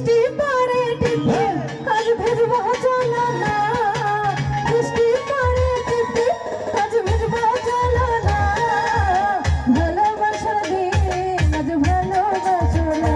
বৃষ্টি পড়ে টিপে আজ ভেজবো চলো না বৃষ্টি পড়ে টিপে আজ ভেজবো চলো না ভালোবাসার দিন আজ ভালোবাসো না।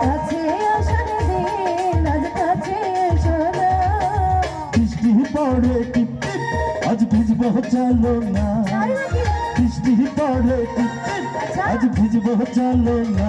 কাছে আসার দিন আজ কাছে এসো না। বৃষ্টি পড়ে টিপ আজ ভিজবো চলো না বৃষ্টি পড়ে টিপ টিপ আজ ভিজবো চলো না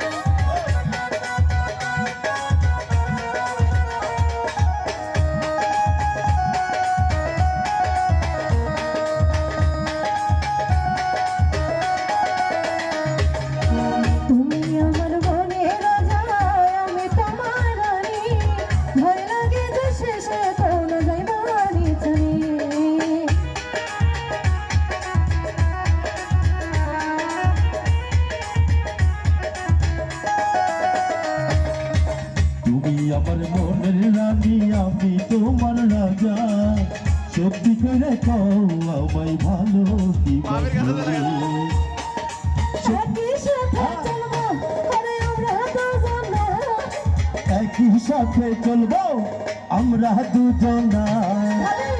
মনের রানী আমি তোমার রাজা। সত্যি করে কও আমায় ভালো কি বাসবে? একই সাথে চলবো করে আমরা দুজনা। একই সাথে চলবো আমরা দুজনা।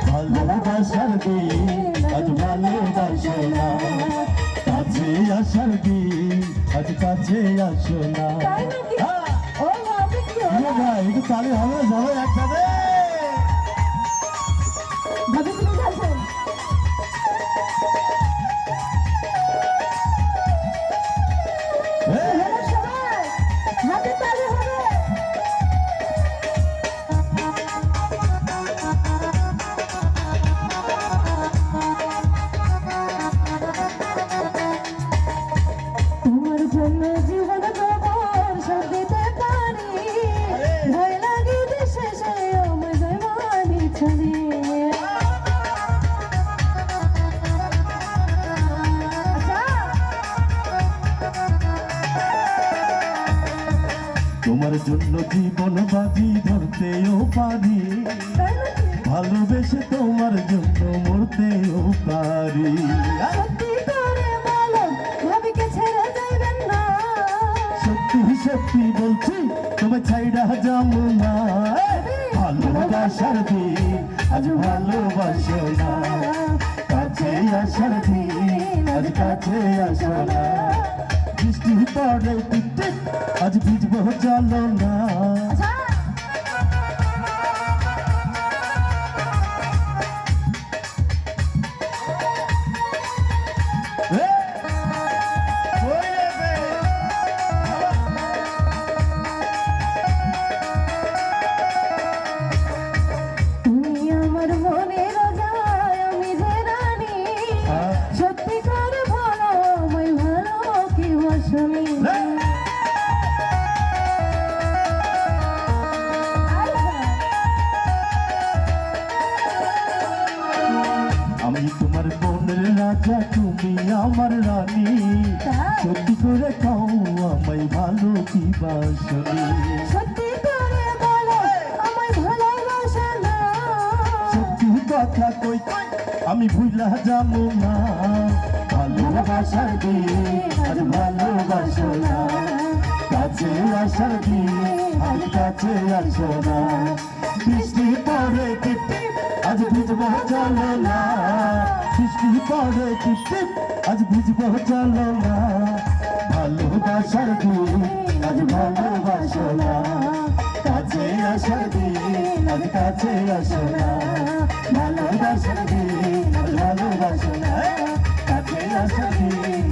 ভালোবাসার দিন আজ ভালোবাসো না। কাছে আসার দিন আজ কাছে আসো না। ভাই একটু তালি হবে সবাই একসাথে। ভাবি তুমি তোমার জন্য জীবন বাজি ধরতেও পারি? ভালোবেসে তোমার জন্য মরতেও পারি। সত্যি সত্যি সত্যি বলছি তোমায় ছাইড়া যাব না ভালোবাসার দিন আজ ভালোবাসো না। কাছে আসার দিন আজ কাছে আসো না। বৃষ্টি পড়ে টিপ টিপ, আজ ভিজবো চলো না আমি তোমার মনের রাজা তুমি আমার রানী। সত্যি করে খাও আমায় ভালো কি বাসনি সত্যি করে বলো আমায় ভালোবাসে না। সত্যি কথা কই কই, আমি ভুলা যাব না। ভালোবাসার দিন আজ ভালোবাসো না। কাছে আসার দিন আজ কাছে আসো না। বৃষ্টি পড়ে টিপ টিপ, আজ ভিজবো চলো না। বৃষ্টি পড়ে টিপ টিপ, আজ ভিজবো চলো না। ভালোবাসার দিন আজ ভালোবাসো না। কাছে আসার দিন আজ কাছে আসো না। ভালোবাসার আজ ভালোবাসো না। কাছে আসার দিন